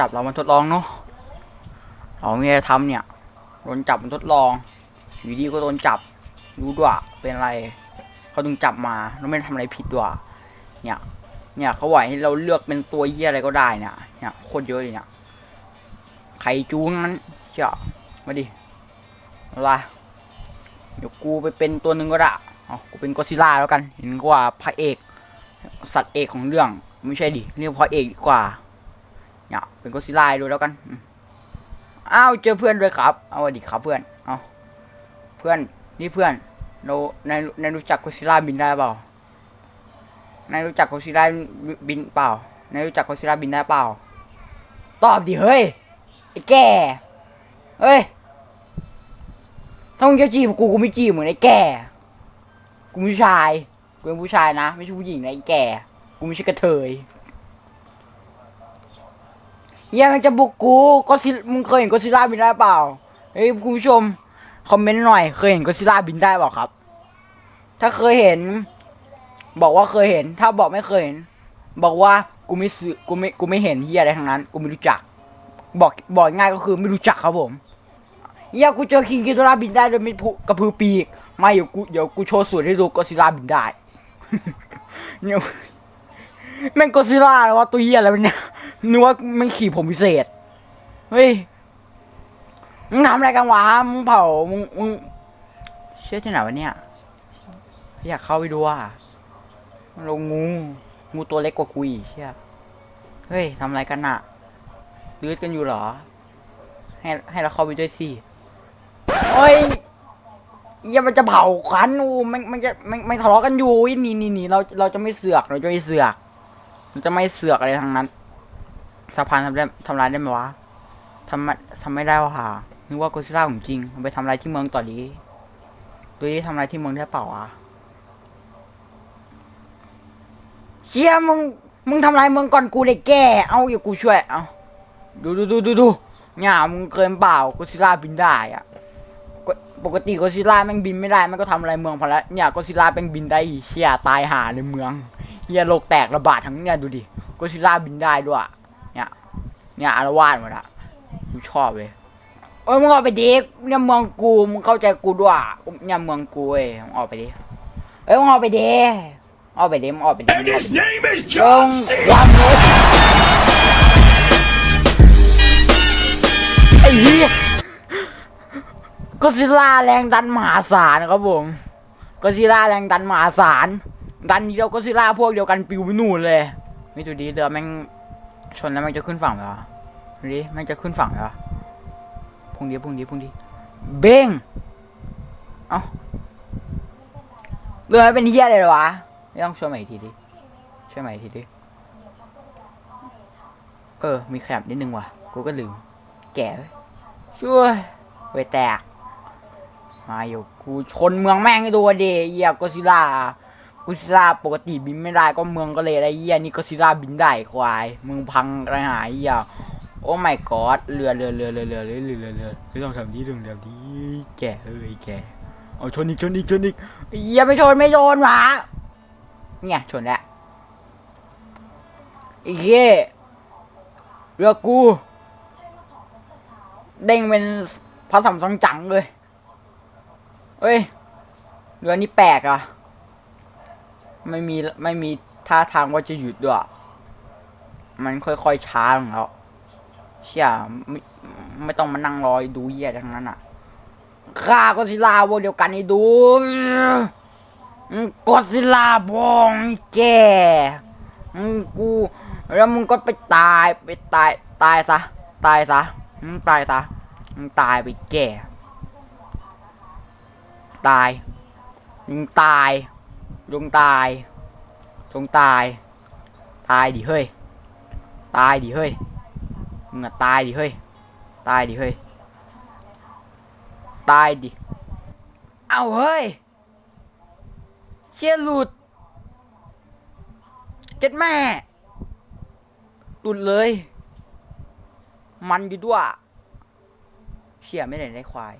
จับเรามาทดลองเนาะเราไม่ได้ทำเนี่ยโดนจับมาทดลอง อยู่ดีก็โดนจับรู้ด้วยเป็นอะไรเขาถึงจับมาแล้วไม่ได้ทำอะไรผิดด้วยเนี่ย เนี่ยเขาไหวให้เราเลือกเป็นตัวเหี้ยอะไรก็ได้เนี่ยเนี่ยโคตรเยอะเลยเนี่ยใครจูงนั้นเจ้ามาดิอะไรเดี๋ยวกูไปเป็นตัวหนึ่งก็ได้เอากูเป็นก็อดซิลล่าแล้วกัน เห็นกว่าพระเอก สัตว์เอกของเรื่อง ไม่ใช่ดิเรียกพระเอกดีกว่า เนี่ยเป็นก็ซิลล่าดูแล้วกันอ้าวเจอเพื่อนด้วยครับเอาสวัสดีครับเพื่อนเอาเพื่อนนี่เพื่อนเราในในรู้จักก็ซิลล่าบินได้เปล่านายรู้จักก็อดซิลล่าบินเปล่านายรู้จักก็อดซิลล่าบินได้เปล่า ตอบดิเฮ้ย ไอ้แก่ เฮ้ย ถ้ามึงจะจีบกูกูไม่จีบเหมือนไอ้แก่ กูผู้ชาย กูเป็นผู้ชายนะ ไม่ใช่ผู้หญิงนะไอ้แก่ กูไม่ใช่กระเทย เฮียมันจะบุกกูก็ซิมึงเคยเห็นก็ซิล่าบินได้เปล่าเฮ้ยคุณผู้ชมคอมเมนต์หน่อย เคยเห็นก็ซิล่าบินได้เปล่าครับ ถ้าเคยเห็น บอกว่าเคยเห็น ถ้าบอกไม่เคยเห็น บอกว่ากูไม่ซื้อกูไม่กูไม่เห็นเฮียอะไรทั้งนั้น กูไม่รู้จัก บอกบอกง่ายก็คือไม่รู้จักครับผมเฮียกูเจอคิงกิโตราบินได้โดยไม่พุกระพือปีกมาเดี๋ยวกูเดี๋ยวกูโชว์สูตรให้ดูก็ซิล่าบินได้เนี่ยแม่งก็ซิล่าแล้ววะตัวเฮียอะไรเนี่ย นึกว่ามันขี่ผมพิเศษ เฮ้ย มึงทำอะไรกันวะ มึงเผา มึง มึง เชื่อที่ไหนวะเนี่ย อยากเข้าไปดูอะลงงู งูตัวเล็กกว่ากูอีกเชี่ยเฮ้ยทำอะไรกันน่ะลืดกันอยู่เหรอ ให้ให้เราเข้าไปด้วยสิโอ้ยย่ามันจะเผาขันอูมันมันจะมันมันทะเลาะกันอยู่นี่นี่นี่เราเราจะไม่เสือกเราจะไม่เสือกเราจะไม่เสือกอะไรทั้งนั้น สะพานทำได้ทำลายได้ไหมวะทำไม่ทำไม่ได้วะนึกว่าโกซิล่าของจริงมันไปทำอะไรที่เมืองต่อดีดูดิทำอะไรที่เมืองได้เปล่าอะเฮียมึงมึงทำลายเมืองก่อนกูเลยแก่เอาอย่ากูช่วยเอาดูดูดูดูดูเนี่ยมึงเกินเปล่าก็ซิล่าบินได้อะปกติก็ซิล่าแม่งบินไม่ได้แมันก็ทำอะไรเมืองพอแล้วเนี่ยก็ซิล่าแม่งบินได้เชี่ยตายหาในเมืองเฮียโลกแตกระบาดทั้งเนี่ยดูดิก็ซิล่าบินได้ด้วย เนี่ยเนี่ยอารวาสหมดอะกูชอบเลยโอ้ยมึงออกไปดิเนี่ยเมืองกูมึงเข้าใจกูด้วยเนี่ยเมืองกูเว้ยมึงออกไปดิเอ้ยมึงออกไปดิออกไปดิมึงออกไปดิ And his name is จ John ง C. ความรู้ไอ้เหี้ยก็ซิล่าแรงดันมหาศาลครับผมก็ซิล่าแรงดันมหาศาลดันเดียวก็ซิล่าพวกเดียวกันปิวไปนู่นเลยนี่ดูดีเรือแม่งชนแล้วมันจะขึ้นฝั่งเหรอ ดูดิม่งจะขึ้นฝั่งเหรอพุ่งดีพุ่งดีพุ่งดีเบ้งเอ้าเรือมันเป็นเหี้ยอะไรเหรอวะไม่ต้องช่วยใหม่อีกทีดิช่วยใหม่อีกทีดิเออ มีแคบนิดนึงว่ะ กูก็ลืม แก่ช่วยเวยแตก มาอยู่กูชนเมืองแม่งให้ดูดิเหี้ยก็ซิล่าก็ซิล่าปกติบินไม่ได้ก็เมืองก็เลยไอ้เหี้ยนี่ก็ซิล่าบินได้ควาย มึงพังไรหายเหี้ย โอ้ไม่กอดเรือเรือเรือเรือเรือเรือเรือเรือเรือไม่ต้องทำนี้ต้องทำนี้แก่เอ้ยแก่เอาชนอีกชนอีกชนอีกเหี้ยไม่ชนไม่ชนหวะเนี่ยชนแล้วไอ้เหี้ยเรือกูเด้งเป็นพระสัมสังจังเลยเอ้ยเรือนี้แปลกอะไม่มีไม่มีท่าทางว่าจะหยุดด้วยมันค่อยๆช้าของเรา เชี่ยไม่ไม่ต้องมานั่งรอยดูเหี้ยทั้งนั้นอะข้าก็ซิลาพวกเดียวกันให้ดูอืมกดซิลาบองไอ้แกมึงกู แล้วมึงก็ไปตายไปตายตายซะตายซะมึงตายซะมึงตายไปแก่ตายมึงตายจงตายจงตาย ตายดิเฮ้ย ตายดิเฮ้ย มึงอะตายดิเฮ้ย ตายดิเฮ้ย ตายดิ เอาเฮ้ย เชี่ยหลุดเก็ดแม่ หลุดเลย มันอยู่ด้วย เชี่ยไม่ได้ได้ควาย